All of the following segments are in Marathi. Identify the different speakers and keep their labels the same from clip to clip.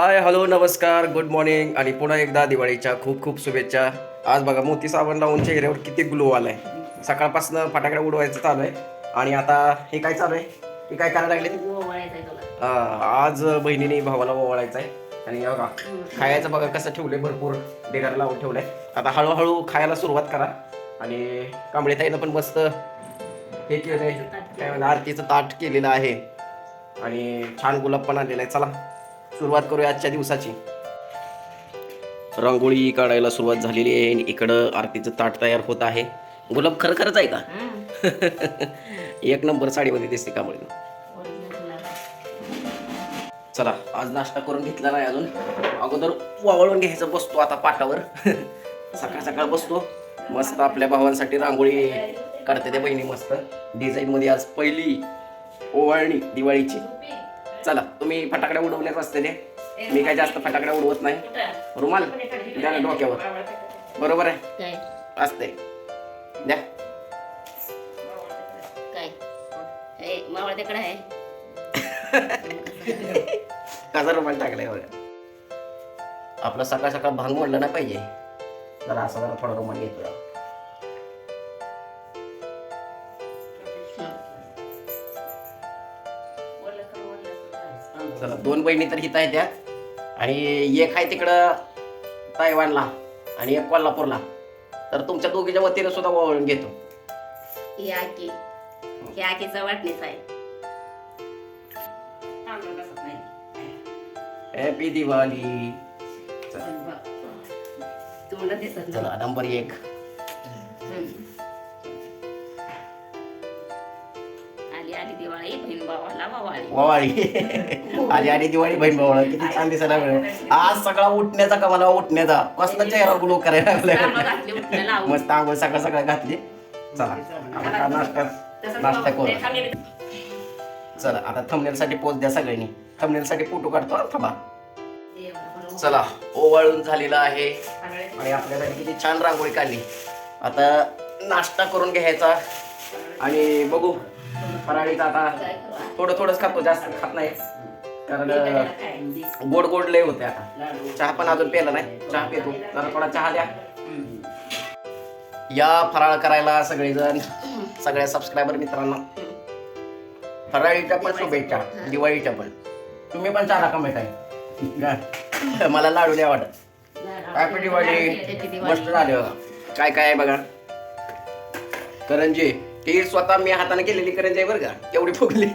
Speaker 1: हाय हॅलो नमस्कार गुड मॉर्निंग आणि पुन्हा एकदा दिवाळीच्या खूप खूप शुभेच्छा. आज बघा मोती साबण लावून चेहऱ्यावर किती ग्लो आलाय. सकाळपासून फटाकडे उडवायचं चालू आहे. आणि आता हे काय चालू आहे? हे काय करायला लागले? आज बहिणीने भावाला ओवाळायचं आहे आणि बघा खायचं बघा कसं ठेवलंय भरपूर डिनर लावून ठेवलंय. आता हळूहळू खायला सुरुवात करा. आणि कांबळे ताईनं पण मस्त हे केलंय. काय म्हणा आरतीचं ताट केलेलं आहे. आणि छान गुलाब पण आणलेला आहे. चला. सुरुवात करूया आजच्या दिवसाची. रांगोळी काढायला सुरुवात झालेली आहे आणि इकडं आरतीचं ताट तयार होत आहे. गुलाब खरं खरंच आहे का? एक नंबर साडीमध्ये दिसते कांबळे. चला आज नाश्ता करून घेतला नाही अजून. अगोदर वावळून घ्यायचं बसतो आता पाटावर. सकाळ सकाळ बसतो. मस्त आपल्या भावांसाठी रांगोळी काढते त्या बहिणी मस्त. डिझाईन मध्ये आज पहिली ओवाळणी दिवाळीची. चला तुम्ही फटाकड्या उडवल्याच असते मी काय जास्त फटाकड्या उडवत नाही. रुमाल द्या ना डोक्यावर. बरोबर आहे? असते. द्या.
Speaker 2: हे
Speaker 1: कसा रुमाल टाकलाय बघा. आपलं सकाळ सकाळ भांग मोडलं नाही पाहिजे. जरा असा जरा थोडा रुमाल घेतो चला दोन बहिणी तर हित आहेत त्या आणि एक आहे तिकडं तायवानला आणि एक कोल्हापूरला. तर तुमच्या दोघीच्या वतीने सुद्धा ओवाळून घेतो.
Speaker 2: ही आकी. ही आकीचा वाटणीच आहे.
Speaker 1: हॅपी दिवाळी
Speaker 2: तुम्हाला दिसत नाही
Speaker 1: चला नंबर एक.
Speaker 2: आली आली दिवाळी बहीण भावाला वावाळी.
Speaker 1: आली आणि दिवाळी बहीण भाऊ किती छान दिसायला मिळेल. आज सगळा उठण्याचा का मला उठण्याचा? कसला चेहरा ग्लो करायला
Speaker 2: लावून.
Speaker 1: मस्त आंघोळ सकाळ सकाळ घातली. चला आता नाश्ता नाश्ता करू. चला आता थंबनेल साठी पोच द्या सगळ्यांनी. थंबनेल साठी फोटो काढतो थांबा. चला ओवाळून झालेला आहे. आणि आपल्यासाठी किती छान रांगोळी काढली. आता नाश्ता करून घ्यायचा. आणि बघू फराळीचा आता
Speaker 2: काय?
Speaker 1: थोडं थोडंच खातो जास्त खात नाही. कारण
Speaker 2: काय
Speaker 1: गोड गोड लय होते आता. चहा पण अजून प्याला नाही. चहा पितो. जरा थोडा चहा द्या. या फराळ करायला सगळेजण सगळ्या सबस्क्रायबर मित्रांना. फराळीच्या पण शुभेच्छा दिवाळीच्या पण. तुम्ही पण चहा कमेंट आहे मला लाडू द्या वाटत
Speaker 2: लाडू.
Speaker 1: हॅपी दिवाळी. मस्त झाले. बघा काय काय आहे बघा. करंजी. ही स्वतः मी हाताने केलेली करंजी आहे बरं का? तेवढी फुगली.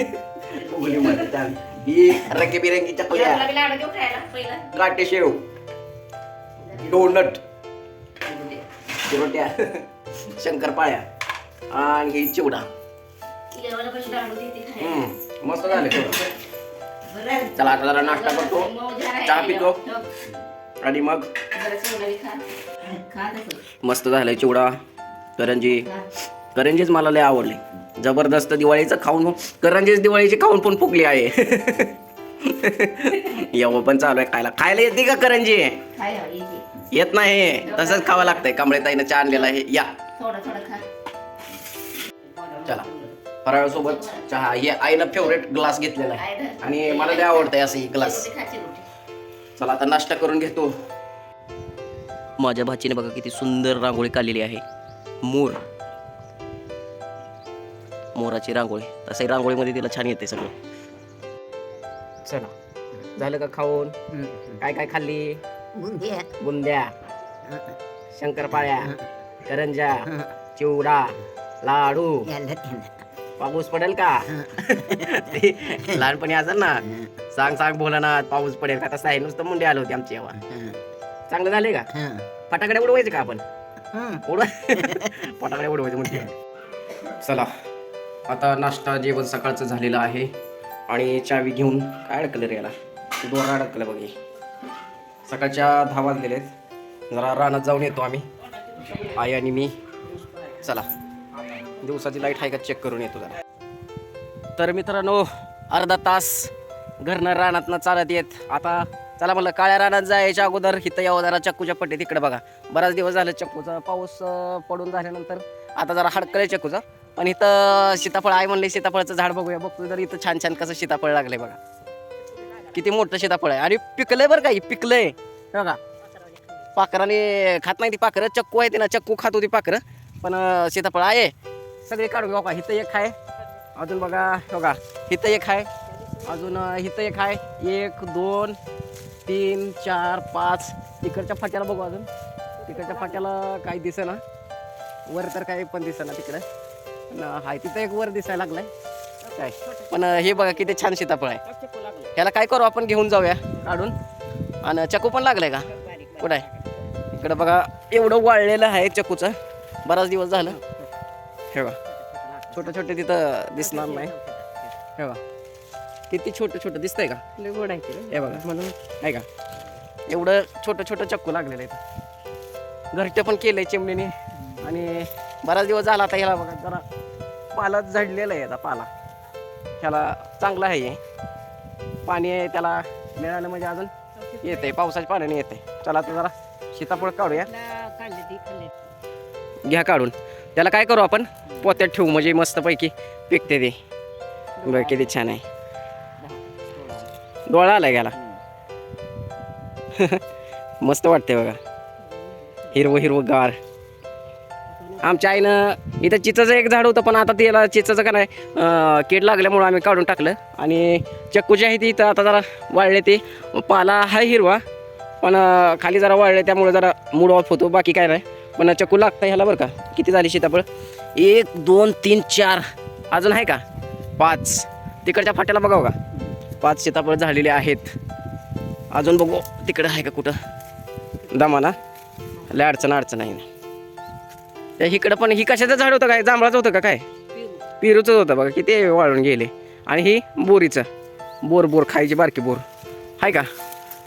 Speaker 1: फुगली मध्ये छान. ही रंगीबिरंगी चकल्या.
Speaker 2: तुला बी लाडू देऊ खायला पहिला.
Speaker 1: काटे शेव. डोनट. रोट्या शंकरपाळ्या. आणि ही चिवडा. हम्म, मस्त झाले. चला आता जरा नाश्ता करतो. चहा. पितो. आणि मग. मस्त झालंय चिवडा. करंजी. करंजीच मला लय आवडली. जबरदस्त दिवाळीचं खाऊन करंजीच दिवाळीची खाऊन पण फुगली आहे. एवढं पण चालू आहे खायला. खायला येते का करंजी. येत. नाही. तसंच खावं लागतंय. कांबळे ताईनं चहा आणलेला आहे. या.
Speaker 2: थोडं थोडं खा.
Speaker 1: चला. फराळ सोबत चहा. हे आईनं फेवरेट ग्लास घेतलेला आहे? आणि मला लय आवडतंय असं ही ग्लास. चला आता नाश्ता करून घेतो. माझ्या भाचीने बघा किती सुंदर रांगोळी काढलेली आहे. मोर मोराची रांगोळी. तसंही रांगोळीमध्ये तिला छान येते सगळं. चला. झालं का खाऊन? काय काय खाल्ली?
Speaker 3: बुंदी
Speaker 1: बुंद्या शंकरपाळ्या करंजा चिवडा लाडू. पाऊस पडेल का? लहानपणी असेल ना. सांग सांग बोला ना पाऊस पडेल का? तसं आहे. नुसतं मुंडे आले होते आमची जेव्हा
Speaker 3: हं,
Speaker 1: चांगलं झाले का? फटाकडे उडवायचे का आपण. उडव फटाकडे उडवायचे म्हणजे चला. आता नाश्ता जेवण सकाळचं झालेलं आहे. आणि चावी घेऊन काय अडकलं रे याला? दोरा अडकलं बघे सकाळच्या दहा वाजलेले आहेत. जरा रानात जाऊन येतो आम्ही. आई आणि मी. चला. दिवसाची लाइट आहे का चेक करून येतो जरा. तर मित्रांनो अर्धा तास घरनं रानातनं चालत येत. आता चला म्हणलं काळ्या रानात जायच्या अगोदर इथं यावं जरा चक्कूच्या पट्टी तिकडे बघा. बराच दिवस झाले चक्कूचा पाऊस पडून झाल्यानंतर आता जरा हडकले चक्कूचा. पण इथं सीताफळ आहे म्हणले सीताफळाचं झाड बघूया. बघतो जर इथं छान छान कसं सीताफळ लागले बघा. किती मोठं सीताफळ आहे. आणि पिकलंय बरं का पिकलंय. हे बघा. पाखराने खात नाही ती पाखरं. चक्कू आहे ते ना चक्कू खात होती पाखरं. पण सीताफळ आहे. सगळे काढून बघा. हिथं एक आहे. अजून बघा. हे बघा. इथं एक आहे. अजून हिथं इथं एक आहे. एक दोन तीन चार पाच. तिकडच्या फाट्याला बघू अजून. तिकडच्या फाट्याला काही दिसेना. वर तर काही पण दिसेना तिकडं. हाय तिथं एक वर दिसायला लागलाय. काय? पण हे बघा किती छान सीताफळ आहे. ह्याला काय करू आपण? घेऊन जाऊया काढून. आणि चकू पण लागलाय का? कुठं आहे? इकडं बघा एवढं वाळलेलं आहे चकूचं. बराच दिवस झालं. हे बघा. छोटं छोटे तिथं दिसणार नाही. हे बघा. किती छोटं छोटं दिसतंय का? हे बघा. म्हणून. आहे का? एवढं छोटं छोटं चक्कू लागलेलं आहे घरटे पण केलंय चिमणीने. आणि बराच दिवस झाला आता ह्याला बघा जरा पाला झडलेला आहे आता पाला. ह्याला चांगला आहे. पाणी आहे त्याला मिळालं म्हणजे अजून येते पावसाच्या पाण्याने येते चला आता जरा सीताफळ काढूया. घ्या काढून. त्याला काय करू आपण? पोत्यात ठेवू म्हणजे मस्तपैकी पिकते ते. बघ किती छान आहे. डोळा आलाय घ्याला मस्त वाटते बघा. हिरवं हिरवं गार. आमच्या आईनं इथं चिचाचं एक झाड होतं पण आता त्याला चिचाचं का नाही कीड लागल्यामुळं आम्ही काढून टाकलं. आणि चक्कू जे आहे ती इथं आता जरा वाळले ते. पाला आहे हिरवा पण खाली जरा वाळले त्यामुळे जरा मूड ऑफ होतो बाकी काय नाही. पण चक्कू लागतं ह्याला बरं का किती झाली सीताफळ? एक दोन तीन चार अजून आहे का? पाच. तिकडच्या फाट्याला बघाव का? पाच सीताफळ झालेले आहेत. अजून बघू तिकडं आहे का कुठं? दमाना लय अडचण अडचण आहे त्या इकडं पण ही कशाचं झाड होतं काय? जांभळाचं होतं का काय? पेरूचंच होतं बघा किती वाळून गेले. आणि ही बोरीचं. बोर बोर खायची बारकी बोर. आहे का?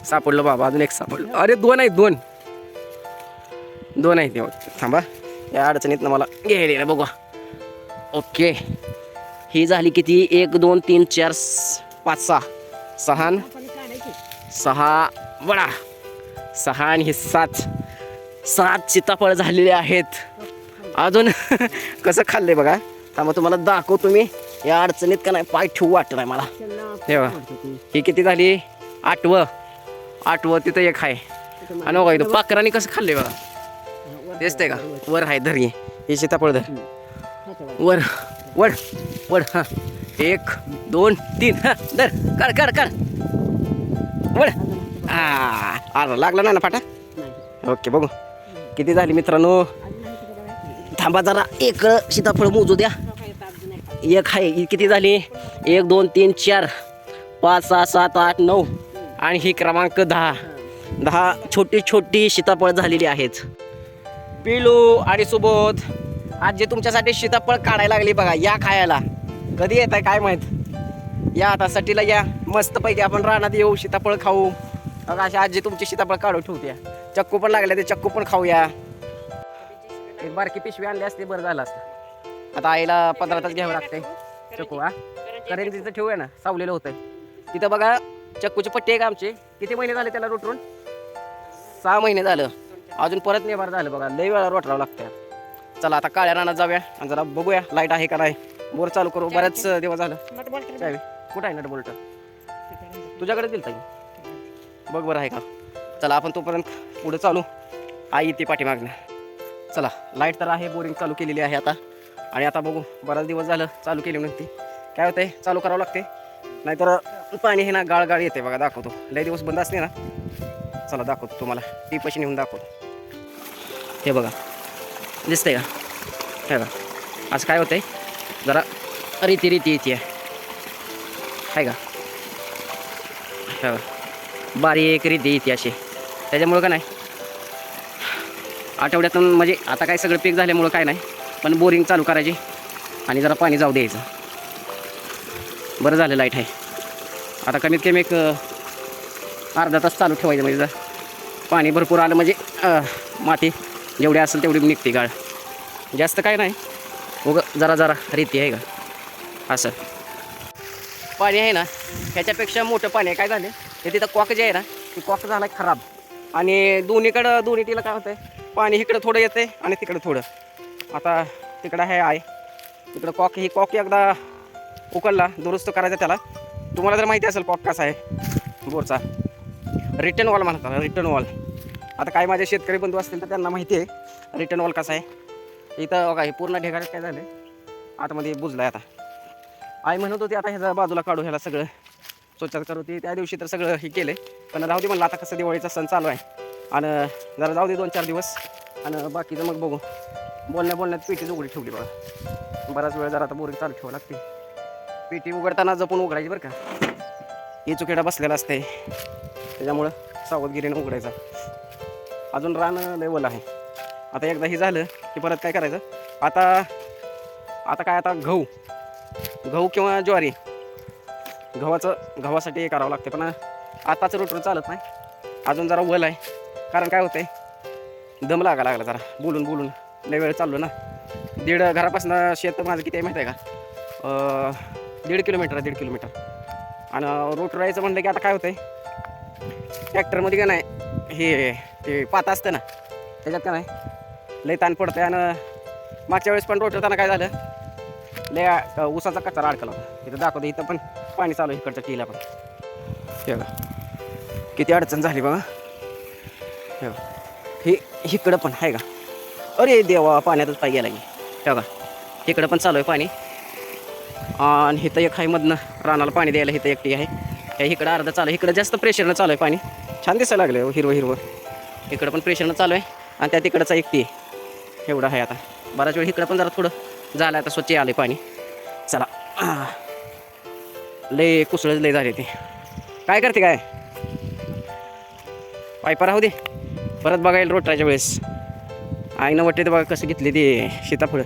Speaker 1: सापडलं बाबा अजून एक सापडलं. अरे दोन आहेत दोन. दोन आहेत थांबा. या अडचणीतनं मला घ्यायला बघा. ओके. ही झाली किती? एक दोन तीन चार पाच सहा. सहा सहा वडा. सहा आणि हे सात. सात सीताफळ झालेले आहेत. अजून कसं खाल्लंय बघा. थांबा तुम्हाला दाखवतो मी. या अडचणीत का नाही पाय ठेवू वाटत नाही मला. हे बघा ही किती झाली? आठवं. आठवं तिथं एक आहे. आणि बघा इथं पाकराने कसं खाल्लंय बघा. दिसतंय का? वर आहे धर. हे सीताफळ धर. वर. वड वड हा. एक दोन तीन. हा. धर. काढ काढ काढ. वड हा. अरे लागला ना ना फाटा? ओके बघू. किती झाली मित्रांनो? थांबा जरा. एक सीताफळ मोजू द्या. एक आहे ही किती झाली? एक दोन तीन चार. पाच सहा सात आठ नऊ. आणि ही क्रमांक दहा. दहा छोटी छोटी सीताफळ झालेली आहेत. पिलू आणि सुबोध आज जे तुमच्यासाठी सीताफळ काढायला लागली बघा या खायला. कधी येत आहे काय माहीत? या आता सटीला या. मस्तपैकी आपण रानात येऊ सीताफळ खाऊ. बघा अशी आजी तुमची सीताफळ काढून ठेवते चक्कू पण लागले ते चक्कू पण खाऊया. एक बारकी पिशवी आणली असते बरं झालं असतं. आता आईला पंधरा तास घ्यावं लागते चक्कू हा? करंजीचं ठेवूया ना सावलेलं होतं तिथं बघा चक्कूची पट्टी आहे का आमची. किती महिने झाले त्याला रोटरून? सहा महिने झालं. अजून परत नेबार झालं बघा. लई वेळा रोटरावं लागतं चला आता काळ्या रानात जाऊया आणि जरा बघूया लाइट आहे का नाही. बोर चालू करू. बऱ्याच दिवस झालं. चावी कुठं आहे नट बोल्ट तुझ्याकडे दिल ताई बघ बरं आहे का? चला आपण तोपर्यंत पुढे चालू. आई ती पाठीमागनं. चला लाइट तर आहे बोरिंग चालू केलेली आहे आता. आणि आता बघू बराच दिवस झालं चालू केली म्हणते. काय होतंय? चालू करावं लागते नाहीतर पाणी हे ना गाळ गाळ येते बघा दाखवतो. लय दिवस बंद असते ना. चला दाखवतो तुम्हाला. ती पैसे नेऊन दाखवतो. हे बघा. दिसतंय का? हे बघा. असं काय होतंय? जरा रीती रीती येते. आहे का? हे बघा. बारीक रीती येते अशी. त्याच्यामुळं का नाही? आठवड्यातून म्हणजे आता काय सगळं पीक झाल्यामुळं काय नाही पण बोरिंग चालू करायची आणि जरा पाणी जाऊ द्यायचं. बरं झालं लाइट आहे. आता कमीत कमी एक अर्धा तास चालू ठेवायचं म्हणजे जर पाणी भरपूर आलं म्हणजे माती जेवढी असेल तेवढी निघते गाळ. जास्त काय नाही. उग जरा जरा रीती आहे का? असं. पाणी आहे ना ह्याच्यापेक्षा मोठं पाणी आहे. काय झालं? ते तिथं कॉक जे आहे ना ते कॉक झाला खराब. आणि दोन्हीकडं दोन्ही तिला काय होतंय? पाणी इकडं थोडं येते आणि तिकडं थोडं. आता तिकडं हे आहे. तिकडं कॉक ही कॉक एकदा उकलला दुरुस्त करायचा त्याला. तुम्हाला जर माहिती असेल कॉक कसा आहे बोरचा. रिटर्न वॉल म्हणतात रिटर्न वॉल आता काय माझे शेतकरी बंधू असतील तर त्यांना माहिती आहे रिटर्न वॉल कसा आहे. इथं बघा हे पूर्ण ढेगाऱ्यात काय झालं आतमध्ये बुजलं आहे आता. आई म्हणत होती आता ह्याच्या बाजूला काढू ह्याला सगळं. स्वच्छता करू ती. त्या दिवशी तर सगळं हे केलं पण राहू दे म्हणलं आता कसं दिवाळीचा सण चालू आहे. आणि जरा जाऊ दे दोन चार दिवस. आणि बाकीचं मग बघू. बोलण्या बोलण्यात पेटीच उघडी ठेवली बघा. बराच वेळ जरा आता बोरिंग चालू ठेवावं लागते. पेटी उघडताना जपून उघडायची बरं का. हे चुकीडा बसलेला असते त्याच्यामुळं सावधगिरीनं उघडायचा. अजून रान लेवल आहे. आता एकदा हे झालं की परत काय करायचं? आता आता काय आता गहू. गहू किंवा ज्वारी. गव्हाचं गव्हासाठी हे करावं लागते पण आताचं रोटर चालत नाही. अजून जरा वल आहे. कारण काय होतंय? दम लागा लागला जरा. बोलून बोलून. लय वेळ चाललो ना. दीड घरापासून शेत माझं किती आहे माहिती आहे का? दीड किलोमीटर आहे दीड किलोमीटर. आणि रोटर राहायचं म्हणलं की आता काय होतंय? ट्रॅक्टरमध्ये का नाही हे ते पाता असतं ना त्याच्यात का नाही? लय ताण पडतंय आणि मागच्या वेळेस पण रोटरताना काय झालं? लय उसाचा कचरा अडकला होता. इथं दाखवतो इथं पण पाणी चालू आहे इकडच्या टीला पण किती अडचण झाली बघा. हे इकडं पण आहे का? अरे देवा पाण्यातच पाय गेला की. हे इकडं पण चालू आहे पाणी. आणि इथं एक हायमधनं रानाला पाणी द्यायला इथं एकटी आहे. हे इकडं अर्धा चालू आहे. इकडं जास्त प्रेशरनं चालू आहे पाणी. छान दिसायला लागलं आहे हो, हिरवं हिरवं. इकडं पण प्रेशरनं चालू आहे. आणि त्या तिकडचा एकटी आहे. एवढं आहे आता. बराच वेळ इकडं पण जरा थोडं झालं आता स्वच्छ आलं पाणी. चला. लय कुसळ लय झाले ते. काय करते काय? पायपा राहू दे. परत बघायला रोटाच्या वेळेस. आईनं वाटते ते बघा कसं घेतले ते सीताफळ.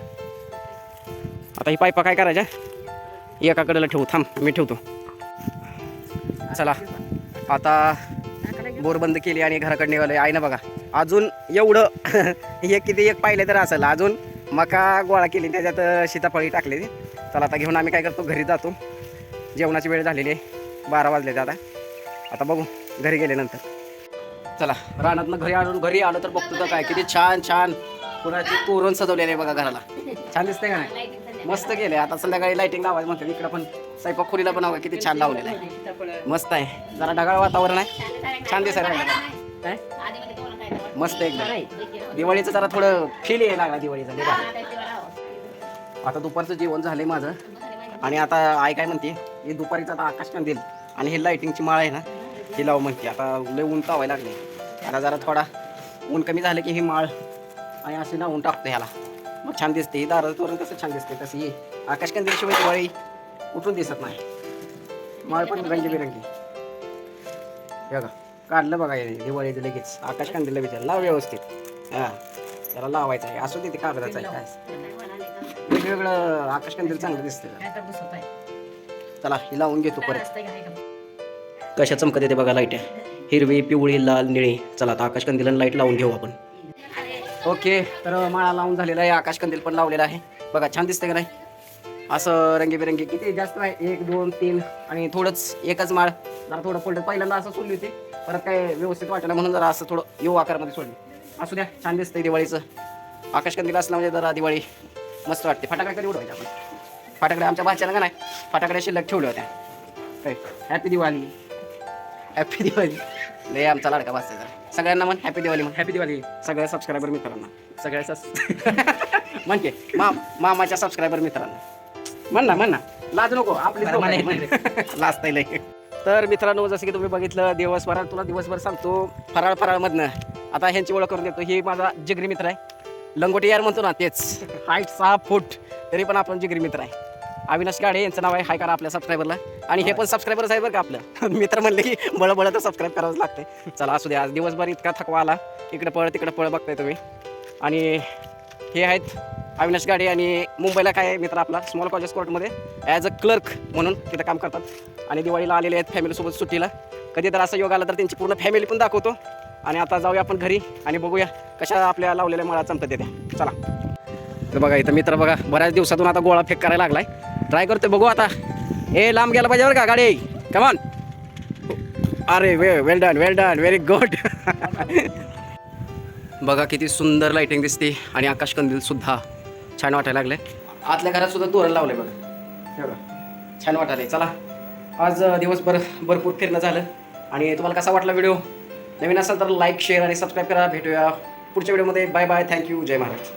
Speaker 1: आता ही पायपा काय करायच्या? एकाकडेला ठेवू थांब मी ठेवतो. चला आता बोर बंद केली आणि घराकडे निघाले ना बघा अजून एवढं एक किती एक पाहिलं तर असेल. अजून मका गोळा केली त्याच्यात सीताफळी टाकले चला आता घेऊन आम्ही काय करतो? घरी जातो. जेवणाची वेळ झालेली आहे. बारा वाजले आता. आता बघू घरी गेल्यानंतर. चला रानातनं घरी आणून घरी आलो तर बघतो तर काय किती छान छान. कुणाची तोरण सजवलेले आहे बघा घराला. छान दिसते का नाही? मस्त केले आता संध्याकाळी लाईटिंग लावायचं म्हणतात इकडं पण स्वयंपाक खोलीला पण हवं किती छान लावलेलं आहे. मस्त आहे. जरा ढगाळ वातावरण आहे. छान दिसायला काय? मस्त एकदम. दिवाळीचं जरा थोडं फील यायला लागला दिवाळीचा आता दुपारचं जेवण झालंय माझं. आणि आता आई काय म्हणते हे दुपारीचं आता आकाश कंदील आणि हे लाईटिंगची माळ आहे ना ही लाव म्हणते. आता लय ऊन तावायला लागले. आता जरा थोडा ऊन कमी झालं की ही माळ आणि अशी लावून टाकतो ह्याला. मग छान दिसते. ही दाराचं तोरण कसं छान दिसते. तसं ही आकाश शिवाय दिवाळी उठून दिसत नाही. माळ पण रंगीबिरंगी. हे बघा काढलं बघा दिवाळीचं लगेच. आकाश कंदील लाव व्यवस्थित. हां त्याला लावायचं आहे. असू दे ते कागदाचं आहे. काय? वेगवेगळं आकाशकंदील चांगलं दिसतं. चला ही लावून घेतो परत. कशा चमकत येते बघा लाइट. हिरवी पिवळी लाल निळी. चला आता आकाशकंदील आणि लाइट लावून घेऊ आपण. ओके तर माळा लावून झालेला आहे. आकाशकंदील पण लावलेला आहे. बघा छान दिसते का नाही? असं रंगीबिरंगी किती जास्त नाही एक दोन तीन आणि थोडंच एकच माळ. जरा थोडं पडलं पहिल्यांदा असं सोडली होती. परत काय व्यवस्थित वाटलं म्हणून जरा असं थोडं येऊ आकारामध्ये सोडली. असू द्या छान दिसतंय दिवाळीचं. आकाशकंदील असलं म्हणजे जरा दिवाळी मस्त वाटते. फटाकडे कधी उडवायचे आपण? फटाकडे आमच्या भाच्याला का नाही? फटाकडे शिल्लक ठेवल्या होत्या. काय? हॅपी दिवाळी हॅपी दिवाळी लय आमचा लाडका जरा सगळ्यांना म्हण हॅपी दिवाळी म्हण. हॅपी दिवाळी सगळ्या सबस्क्रायबर मित्रांना. सगळ्या सबs म्हण की मा मामाच्या सबस्क्रायबर मित्रांना. म्हण ना म्हण ना. लाज नको आपली लाजता लय. तर मित्रांनो जसं की तुम्ही बघितलं दिवसभरात तुला दिवसभर सांगतो फराळ फराळमधनं. आता ह्यांची ओळख करून देतो. ही माझा जिगरी मित्र आहे. लंगोटी यार म्हणतो ना तेच. हाईट सहा फूट तरी पण आपण जिगरी मित्र आहे. अविनाश गाडे यांचं नाव आहे. हाय करा आपल्या सबस्क्रायबरला आणि हे पण सबस्क्रायबरच आहे बरं का आपलं. मित्र म्हणले की बळ बळ तर सबस्क्राईब करावंच लागते चला असू द्या. आज दिवसभर इतका थकवा आला. इकडे पळ तिकडे पळ बघताय तुम्ही. आणि हे आहेत अविनाश गाडे आणि मुंबईला काय आहे मित्र आपला? स्मॉल कॉलेज कोर्टमध्ये ॲज अ क्लर्क म्हणून तिथं काम करतात. आणि दिवाळीला आलेले आहेत फॅमिलीसोबत सुट्टीला. कधी तर असा योग आला तर त्यांची पूर्ण फॅमिली पण दाखवतो. आणि आता जाऊया आपण घरी आणि बघूया कशा आपल्या लावलेल्या मळा चमतात येत्या. चला. तर बघा इथं मित्र बघा बऱ्याच दिवसातून आता गोळा फेक करायला लागलाय. ट्राय करतोय बघू आता. ए लांब गेला पाहिजे बरं का गाडी. कमान अरे वे well done well done very good बघा किती सुंदर लाइटिंग दिसते आणि आकाश कंदील सुद्धा छान वाटायला लागले. आतल्या घरात सुद्धा तोरण लावले बघा. छान वाटायला चला आज दिवसभर भरपूर फिरणं झालं. आणि तुम्हाला कसा वाटला व्हिडिओ नवीन असाल तर लाईक शेअर आणि सबस्क्राईब करा. भेटूया पुढच्या व्हिडिओमध्ये बाय बाय थँक्यू जय महाराज.